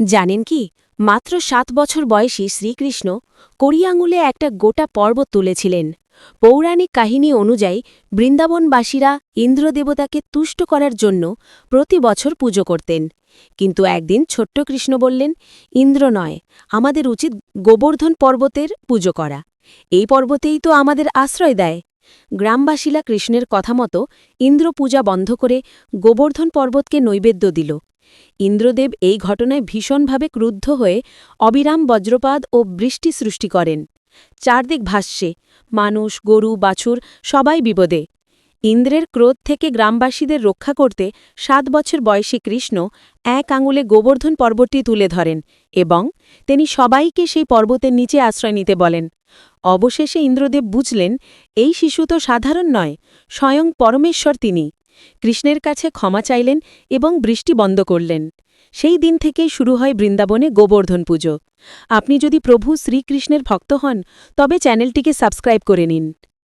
জানেন কি, মাত্র সাত বছর বয়সী শ্রীকৃষ্ণ করিয়াঙ্গুলে একটা গোটা পর্বত তুলেছিলেন। পৌরাণিক কাহিনী অনুযায়ী, বৃন্দাবনবাসীরা ইন্দ্রদেবতাকে তুষ্ট করার জন্য প্রতি বছর পুজো করতেন। কিন্তু একদিন ছোট্ট কৃষ্ণ বললেন, ইন্দ্র নয়, আমাদের উচিত গোবর্ধন পর্বতের পুজো করা। এই পর্বতেই তো আমাদের আশ্রয় দেয়। গ্রামবাসীরা কৃষ্ণের কথা মতো ইন্দ্র পূজা বন্ধ করে গোবর্ধন পর্বতকে নৈবেদ্য দিল। ইন্দ্রদেব এই ঘটনায় ভীষণভাবে ক্রুদ্ধ হয়ে অবিরাম বজ্রপাত ও বৃষ্টি সৃষ্টি করেন। চারদিক ভাষ্যে মানুষ, গরু, বাছুর সবাই বিপদে। ইন্দ্রের ক্রোধ থেকে গ্রামবাসীদের রক্ষা করতে সাত বছর বয়সী কৃষ্ণ এক আঙুলে গোবর্ধন পর্বতটি তুলে ধরেন এবং তিনি সবাইকে সেই পর্বতের নিচে আশ্রয় নিতে বলেন। অবশেষে ইন্দ্রদেব বুঝলেন, এই শিশু তো সাধারণ নয়, স্বয়ং পরমেশ্বর তিনি। কৃষ্ণের কাছে ক্ষমা চাইলেন এবং বৃষ্টি বন্ধ করলেন। সেই দিন থেকেই শুরু হয় বৃন্দাবনে গোবর্ধন পুজো। আপনি যদি প্রভু শ্রীকৃষ্ণের ভক্ত হন, তবে চ্যানেলটিকে সাবস্ক্রাইব করে নিন।